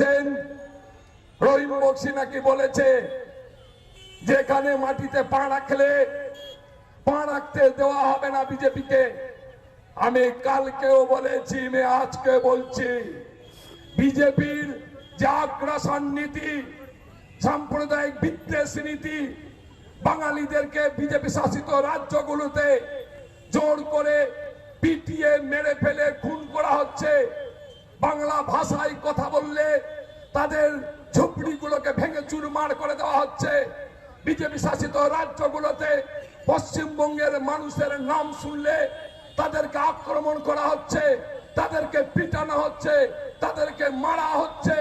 শুনছেন রহিম বক্সি নাকি বলেছে, যেখানে মাটিতে পা রাখলে পা রাখতে দেওয়া হবে না বিজেপিকে। আমি কালকেও বলেছি, আমি আজকে বলছি, বিজেপির যে আগ্রাসন নীতি, সাম্প্রদায়িক বিদ্বেষ নীতি, বাঙালিদেরকে বিজেপি শাসিত রাজ্যগুলোতে জোর করে পিটিয়ে মেরে ফেলে, খুন করা হচ্ছে বাংলা ভাষায় কথা বললে তাদের ঝুপড়িগুলোকে ভেঙে চুরমার করে দেওয়া হচ্ছে। বিজেপি শাসিত রাজ্যগুলোতে পশ্চিমবঙ্গের মানুষের নাম শুনলে তাদেরকে আক্রমণ করা হচ্ছে, তাদেরকে পিটানো হচ্ছে, তাদেরকে মারা হচ্ছে।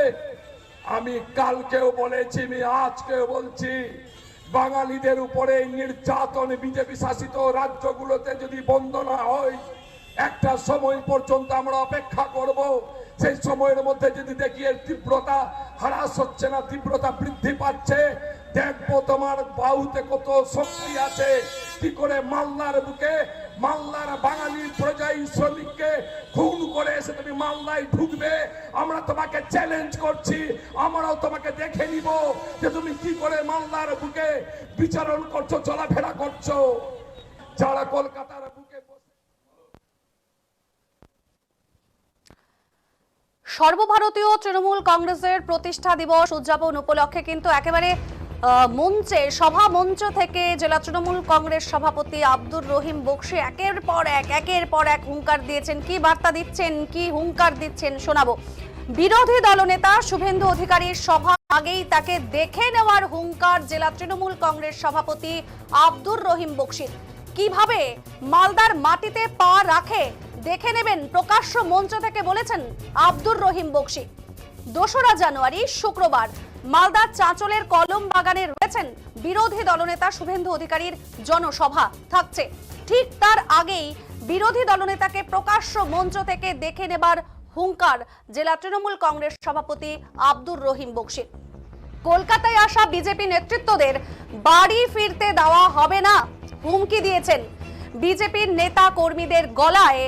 আমি কালকেও বলেছি, আমি আজকেও বলছি, বাঙালিদের উপরে নির্যাতন বিজেপি শাসিত রাজ্যগুলোতে যদি বন্ধ না হয়, একটা সময় পর্যন্ত আমরা অপেক্ষা করব। সেই সময়ের মধ্যে যদি দেখি এর তীব্রতা হ্রাস হচ্ছে না, তীব্রতা বৃদ্ধি পাচ্ছে, দেখব তোমার বাহুতে কত শক্তি আছে। কি করে মালদার বুকে, মালদার বাঙালি প্রজাই শ্রমিককে খুন করে এসে তুমি মালদায় ঢুকবে? আমরা তোমাকে চ্যালেঞ্জ করছি, আমরাও তোমাকে দেখে নিব যে তুমি কি করে মালদার বুকে বিচারণ করছ, চলাফেরা করছ। যারা কলকাতার বুকে বসে সর্বভারতীয় তৃণমূল কংগ্রেসের প্রতিষ্ঠা দিবস উদযাপন উপলক্ষে কিন্তু একেবারে মঞ্চে, সভা মঞ্চ থেকে জেলা তৃণমূল কংগ্রেস সভাপতি আব্দুর রহিম বক্সি একের পর এক, একের পর এক হুঙ্কার দিয়েছেন। কি বার্তা দিচ্ছেন, কি হুঙ্কার দিচ্ছেন শোনাবো। বিরোধী দলনেতা শুভেন্দু অধিকারীর সভা আগেই তাকে দেখে নেওয়ার হুঙ্কার জেলা তৃণমূল কংগ্রেস সভাপতি আব্দুর রহিম বক্সির কীভাবে মালদার মাটিতে পা রাখে দেখে নেবেন প্রকাশ্য মঞ্চ থেকে বলেছেন আব্দুর রহিম বক্সি। দোসরা জানুয়ারি, শুক্রবার, মালদা চাঁচলের কলম বাগানে রয়েছেন বিরোধী দলনেতা শুভেন্দু অধিকারীর জনসভা থাকছে। ঠিক তার আগেই বিরোধী দলনেতাকে প্রকাশ্য মঞ্চ থেকে দেখে নেবার হুঙ্কার জেলা তৃণমূল কংগ্রেস সভাপতি আব্দুর রহিম বক্সির কলকাতায় আসা বিজেপি নেতৃত্বদের বাড়ি ফিরতে দেওয়া হবে না, হুমকি দিয়েছেন বিজেপির নেতা কর্মীদের গলায়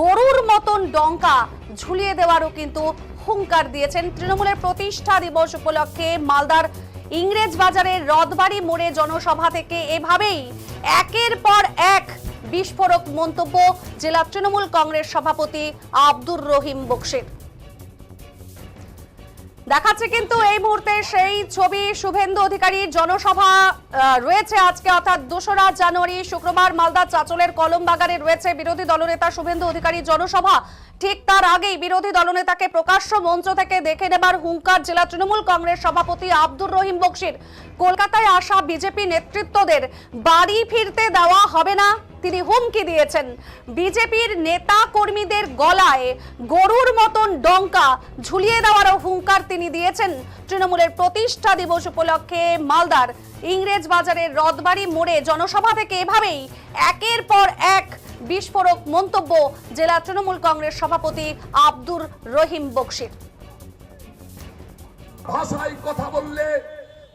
গরুর মতন ডঙ্কা ঝুলিয়ে দেওয়ারও কিন্তু হুঙ্কার দিয়েছেন তৃণমূলের প্রতিষ্ঠা দিবস উপলক্ষে মালদার ইংরেজ বাজারের রথবাড়ি মোড়ে জনসভা থেকে এভাবেই একের পর এক বিস্ফোরক মন্তব্য জেলা তৃণমূল কংগ্রেস সভাপতি আব্দুর রহিম বক্সির। দেখাচ্ছে কিন্তু এই মুহূর্তে সেই ছবি শুভেন্দু অধিকারীর জনসভা রয়েছে আজকে, অর্থাৎ দোসরা জানুয়ারি, শুক্রবার মালদা চাচলের কলম বাগানে রয়েছে বিরোধী দলনেতা শুভেন্দু অধিকারীর জনসভা। ঠিক তার আগেই বিরোধী দলনেতাকে প্রকাশ্য মঞ্চ থেকে দেখে নেবার হুঙ্কার জেলা তৃণমূল কংগ্রেস সভাপতি আব্দুর রহিম বক্সির। কলকাতায় আসা বিজেপি নেতৃত্বদের বাড়ি ফিরতে দেওয়া হবে না, তিনি হুমকি দিয়েছেন। বিজেপির নেতা কর্মীদের গলায় গরুর মতন ডঙ্কা ঝুলিয়ে দেওয়ারও হুঙ্কার তিনি দিয়েছেন। তৃণমূলের প্রতিষ্ঠা দিবস উপলক্ষে মালদার ইংরেজ বাজারের রথবাড়ি মোড়ে জনসভা থেকে এভাবেই একের পর এক বিস্ফোরক মন্তব্য জেলা তৃণমূল কংগ্রেস সভাপতি আব্দুর রহিম বক্সির। ভাষায় কথা বললে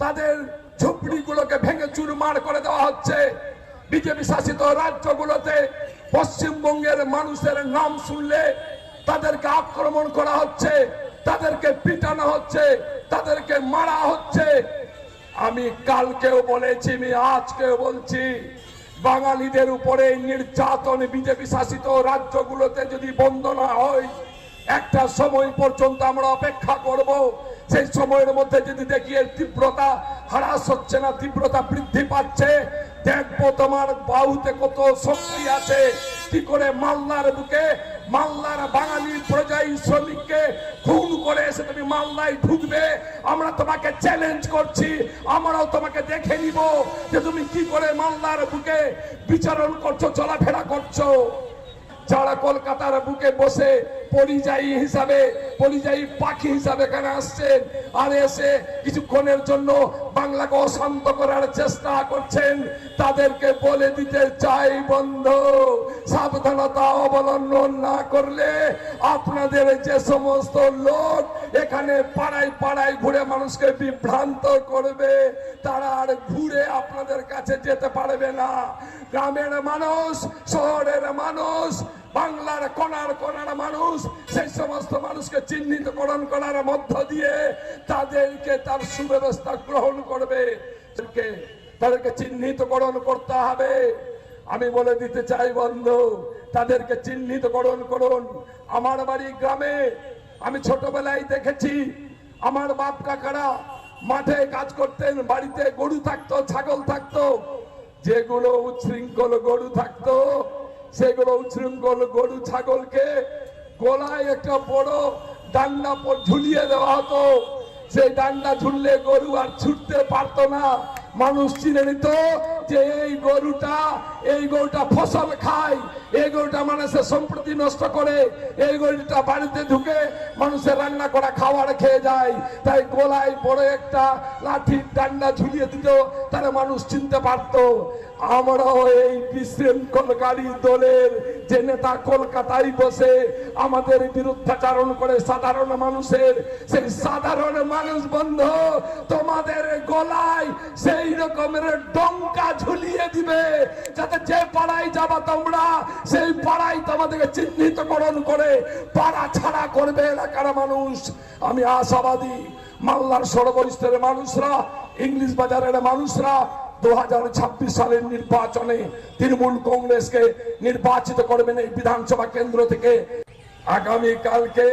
তাদের ঝুপড়িগুলোকে ভেঙে চুরমার করে দেওয়া হচ্ছে। বিজেপি শাসিত রাজ্যগুলোতে পশ্চিমবঙ্গের মানুষের নাম শুনলে তাদেরকে আক্রমণ করা হচ্ছে, তাদেরকে পিটানো হচ্ছে, তাদেরকে মারা হচ্ছে। আমি কালকেও বলেছি, আমি আজকেও বলছি বাঙালিদের উপরে নির্যাতন বিজেপি শাসিত রাজ্যগুলোতে যদি বন্ধ না হয়, একটা সময় পর্যন্ত আমরা অপেক্ষা করব। সেই সময়ের মধ্যে যদি দেখি এর তীব্রতা হ্রাস হচ্ছে না, তীব্রতা বৃদ্ধি পাচ্ছে, দেখব তোমার বাহুতে কত শক্তি আছে। কি করে মালদার বুকে মালদার বাঙালি প্রজাই শ্রমিককে খুন করে এসে তুমি মালদায় ঢুকবে। আমরা তোমাকে চ্যালেঞ্জ করছি, আমরাও তোমাকে দেখে নিব যে তুমি কি করে মালদার বুকে বিচারণ করছ, চলাফেরা করছ। যারা কলকাতার বুকে বসে পরিযায়ী হিসাবে, পরিযায়ী পাখি হিসাবে এখানে আসছেন, আর এসে কিছুক্ষণের জন্য বাংলাকে অশান্ত করার চেষ্টা করছেন, তাদেরকে বলে দিতে চাই বন্ধু, সাবধানতা অবলম্বন না করলে আপনাদের যে সমস্ত লোক এখানে পাড়ায় পাড়ায় ঘুরে মানুষকে বিভ্রান্ত করবে, তারা আর ঘুরে আপনাদের কাছে যেতে পারবে না। গ্রামের মানুষ, শহরের মানুষ বাংলার কোনার কোনার মানুষ, সেই সমস্ত মানুষকে চিহ্নিতকরণ করার মধ্য দিয়ে তাদেরকে তার সুব্যবস্থা গ্রহণ করবে। তাদেরকে তাদেরকে চিহ্নিতকরণ করতে হবে। আমি বলে দিতে চাই, বন্ধু, তাদেরকে চিহ্নিতকরণ করুন। আমার বাড়ি গ্রামে, আমি ছোটবেলায় দেখেছি, আমার বাপ কাকারা মাঠে কাজ করতেন, বাড়িতে গরু থাকতো, ছাগল থাকতো, যেগুলো উচ্ছৃঙ্খল গরু থাকতো সেগুলো উচ্ছৃঙ্খল গরু, ছাগলকে গলায় একটা বড় ডান্ডা ঝুলিয়ে দেওয়া হতো। সেই ডান্ডা ঝুললে গরু আর ছুটতে পারতো না। মানুষ চিনে নিত যে এই গরুটা এই গরুটা ফসল খায়, এই গরুটা মানুষের সম্প্রতি নষ্ট করে, এই গরুটা বাড়িতে ঢুকে মানুষের রান্না করা খাবার খেয়ে যায়। তাই গোলায় বড় একটা লাঠির ডান্ডা ঝুলিয়ে দিত তারা মানুষ চিনতে পারতো। আমরাও এই বিশৃঙ্খলকারী দলের যে নেতা কলকাতায় বসে আমাদের বিরুদ্ধাচারণ করে সাধারণ মানুষের, সেই সাধারণ মানুষ বন্ধ, তোমাদের গলায় সেই রকমের ডঙ্কা ঝুলিয়ে দিবে। যাতে যে পাড়ায় যাবা তোমরা, সেই পাড়ায় তোমাদেরকে চিহ্নিতকরণ করে পাড়া ছাড়া করবে এলাকার মানুষ। আমি আশাবাদী মাল্লার সর্বস্তরের মানুষরা, ইংলিশ বাজারের মানুষরা দু হাজার ছাব্বিশ সালের নির্বাচনে তৃণমূল কংগ্রেসকে নির্বাচিত করবেন এই বিধানসভা কেন্দ্র থেকে। আগামী কালকে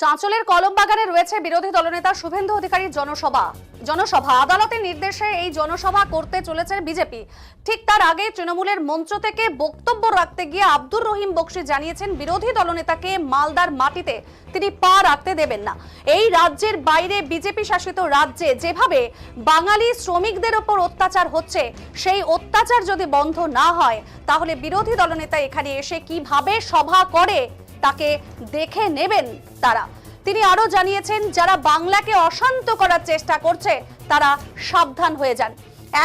চাঁচলের কলমবাগানে রয়েছে বিরোধী দলনেতা শুভেন্দু অধিকারীর জনসভা। জনসভা আদালতের নির্দেশে এই জনসভা করতে চলেছে বিজেপি। ঠিক তার আগে তৃণমূলের মঞ্চ থেকে বক্তব্য রাখতে গিয়ে আব্দুর রহিম বক্সি জানিয়েছেন, বিরোধী দলনেতাকে মালদার মাটিতে তিনি পা রাখতে দেবেন না। এই রাজ্যের বাইরে বিজেপি শাসিত রাজ্যে যেভাবে বাঙালি শ্রমিকদের ওপর অত্যাচার হচ্ছে, সেই অত্যাচার যদি বন্ধ না হয়, তাহলে বিরোধী দলনেতা এখানে এসে কীভাবে সভা করে তাকে দেখে নেবেন তারা। তিনি আরও জানিয়েছেন, যারা বাংলাকে অশান্ত করার চেষ্টা করছে, তারা সাবধান হয়ে যান।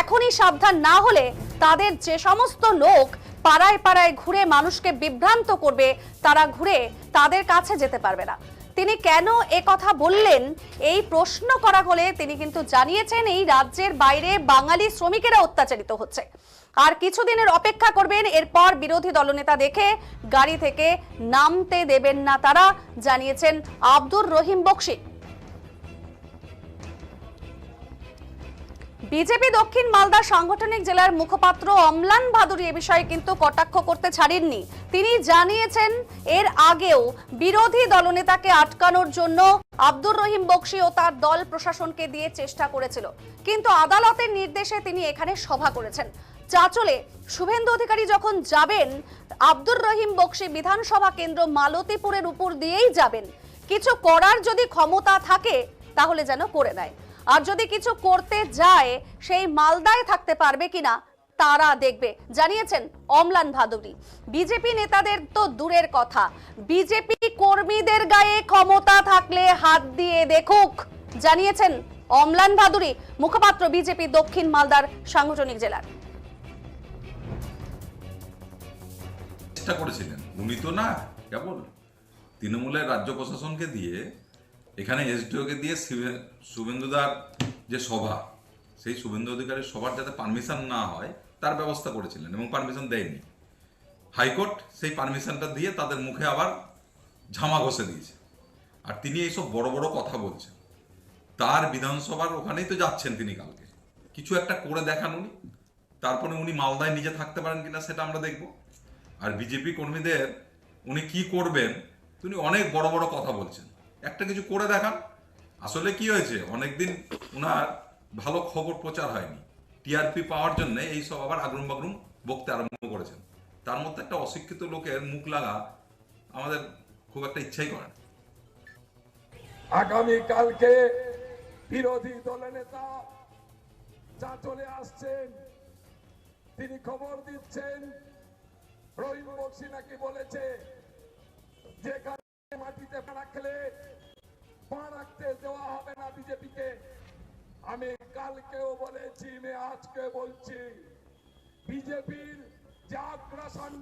এখনই সাবধান না হলে তাদের যে সমস্ত লোক পাড়ায় পাড়ায় ঘুরে মানুষকে বিভ্রান্ত করবে, তারা ঘুরে তাদের কাছে যেতে পারবে না। তিনি কেন এ কথা বললেন, এই প্রশ্ন করা হলে তিনি কিন্তু জানিয়েছেন, এই রাজ্যের বাইরে বাঙালি শ্রমিকেরা অত্যাচারিত হচ্ছে। আর কিছুদিনের অপেক্ষা করবেন, এরপর বিরোধী দলনেতা দেখে গাড়ি থেকে নামতে দেবেন না তারা, জানিয়েছেন আব্দুর রহিম বক্সি। বিজেপি দক্ষিণ মালদা সাংগঠনিক জেলার মুখপাত্র অম্লান ভাদুরী এ বিষয়ে কিন্তু কটাক্ষ করতে ছাড়েননি। তিনি জানিয়েছেন, এর আগেও বিরোধী দলনেতাকে আটকানোর জন্য আব্দুর রহিম বক্সি ও তার দল প্রশাসনকে দিয়ে চেষ্টা করেছিল। কিন্তু আদালতের নির্দেশে তিনি এখানে সভা করেছেন। চাচলে শুভেন্দু অধিকারী যখন যাবেন, আব্দুর রহিম বক্সি বিধানসভা কেন্দ্র মালতীপুরের উপর দিয়েই যাবেন। কিছু করার যদি ক্ষমতা থাকে, তাহলে যেন করে নেয় আর যদি কিছু করতে যায়, সেই মালদায় থাকতে পারবে কিনা, তারা দেখবে। জানিয়েছেন অমলান ভাদুরী। বিজেপি নেতাদের তো দূরের কথা। বিজেপি কর্মীদের গায়ে ক্ষমতা থাকলে হাত দিয়ে দেখুক, জানিয়েছেন অমলান ভাদুরী, মুখপাত্র বিজেপি দক্ষিণ মালদার সাংগঠনিক জেলার। চেষ্টা করেছিলেন। উনি তো না, কেবল তৃণমূলের রাজ্য প্রশাসনকে দিয়ে, এখানে এসডিওকে দিয়ে শুভেন্দুদার যে সভা, সেই শুভেন্দু অধিকারীর সভার যাতে পারমিশন না হয়, তার ব্যবস্থা করেছিলেন এবং পারমিশন দেয়নি। হাইকোর্ট সেই পারমিশনটা দিয়ে তাদের মুখে আবার ঝামা ঘষে দিয়েছে। আর তিনি এইসব বড় বড় কথা বলছেন। তার বিধানসভার ওখানেই তো যাচ্ছেন তিনি কালকে। কিছু একটা করে দেখান উনি। তারপরে উনি মালদায় নিজে থাকতে পারেন কিনা সেটা আমরা দেখব। আর বিজেপি কর্মীদের উনি কি করবেন, তিনি অনেক বড় বড় কথা বলছেন। একটা কিছু করে দেখান। আসলে কি হয়েছে, অনেকদিন ওনার ভালো খবর প্রচার হয়নি। টিআরপি পাওয়ার জন্য এই সব আবার আগরুম বাগরুম বকতে আরম্ভ করেছেন। তার মধ্যে একটা অশিক্ষিত লোকের মুখ লাগা আমাদের খুব একটা ইচ্ছাই করে আগামী কালকে বিরোধী দলের নেতা যা চলে আসছেন, তিনি খবর দিচ্ছেন রহিম বক্সি নাকি বলেছে, যেখানে মাটিতে পা রাখলে পা রাখতে দেওয়া হবে না বিজেপিকে। আমি কালকেও বলেছি, আমি আজকে বলছি, বিজেপির যে আগ্রাসন